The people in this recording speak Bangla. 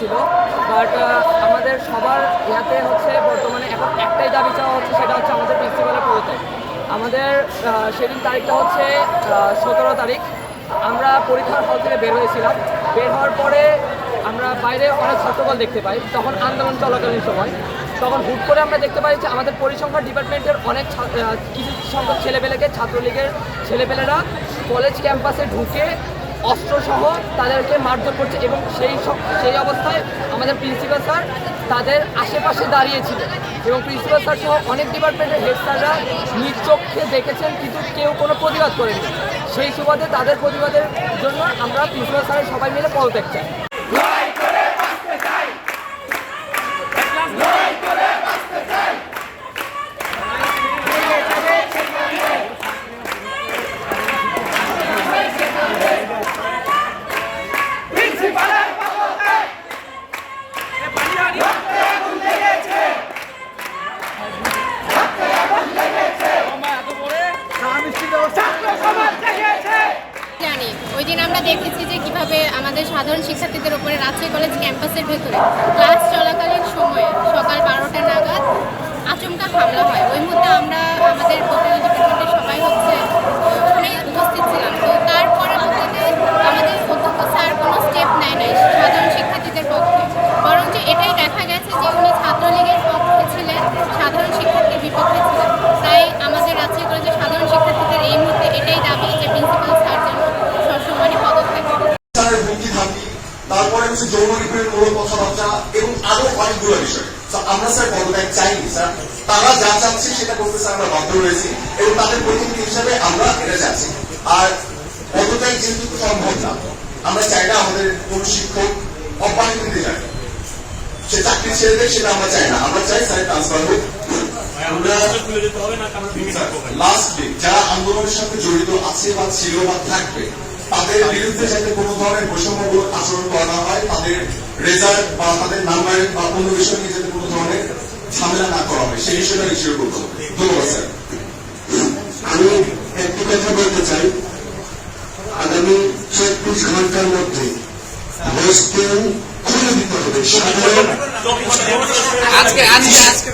ছিল। বাট আমাদের সবার ইয়াতে হচ্ছে বর্তমানে এখন একটাই দাবি চাওয়া হচ্ছে, সেটা হচ্ছে আমাদের প্রিন্সিপালের পদত্যাগ আমাদের সেদিন তারিখটা হচ্ছে সতেরো তারিখ। আমরা পরীক্ষার হল থেকে বের হয়েছিলাম। বের হওয়ার পরে আমরা বাইরে অনেক ছাত্রবল দেখতে পাই। তখন আন্দোলন চলাকালীন সময়। তখন হুট করে আমরা দেখতে পাই যে আমাদের পরিসংখ্যান ডিপার্টমেন্টের অনেক কিছু সংখ্যক ছেলেপেলেকে, ছাত্রলীগের ছেলেপেলেরা কলেজ ক্যাম্পাসে ঢুকে অস্ত্রসহ তাদেরকে মারধর করছে এবং সেই সেই অবস্থায় আমাদের প্রিন্সিপাল স্যার তাদের আশেপাশে দাঁড়িয়েছিলেন এবং প্রিন্সিপাল স্যার সহ অনেক ডিপার্টমেন্টের হেড স্যাররা নিজ চোখে দেখেছেন, কিন্তু কেউ কোনো প্রতিবাদ করেনি। সেই সুবাদে তাদের প্রতিবাদের জন্য আমরা প্রিন্সিপাল স্যারের সবাই মিলে পদত্যাগ চাই। দেখেছি যে কীভাবে আমাদের সাধারণ শিক্ষার্থীদের উপরে রাজশাহী কলেজ ক্যাম্পাসের ভেতরে ক্লাস চলাকালীন সময়ে সকাল বারোটা হচ্ছে যৌন নিপীড়নের মূলক কথাবার্তা এবং আরও অনেকগুলো বিষয়। আমরা স্যার পদত্যাগ চাইনি স্যার। তারা যা চাচ্ছে সেটা করতে স্যার আমরা বাধ্য রয়েছি এবং তাদের প্রতিনিধি হিসাবে আমরা এটা চাচ্ছি। আর পদত্যাগ যেহেতু সম্ভব না আমরা চাই না আমাদের কোন শিক্ষক অব্যাহতি দিতে চাই সে চাকরি ছেড়ে দেয় সেটা আমরা চাই না। আমরা চাই স্যার ট্রান্সফার হোক। আমরা লাস্ট ডে যারা আন্দোলনের সাথে জড়িত আছে বা ছিল বা থাকবে তাদের বিরুদ্ধে যাতে কোনো ধরনের বৈষম্যমূলক আচরণ করা না হয় তাদের রেজাল্ট বা তাদের নাম্বারের বা অন্য বিষয় নিয়ে যাতে কোনো ধরনের ঝামেলা না করা হয় সেই বিষয়টা নিশ্চয় করতে হবে ধন্যবাদ স্যার। আমি একটি কথা বলতে চাই। আগামী চব্বিশ ঘণ্টার মধ্যে হোস্টেল খুলে দিতে হবে। সাধারণ আজকে আজকে আজকে।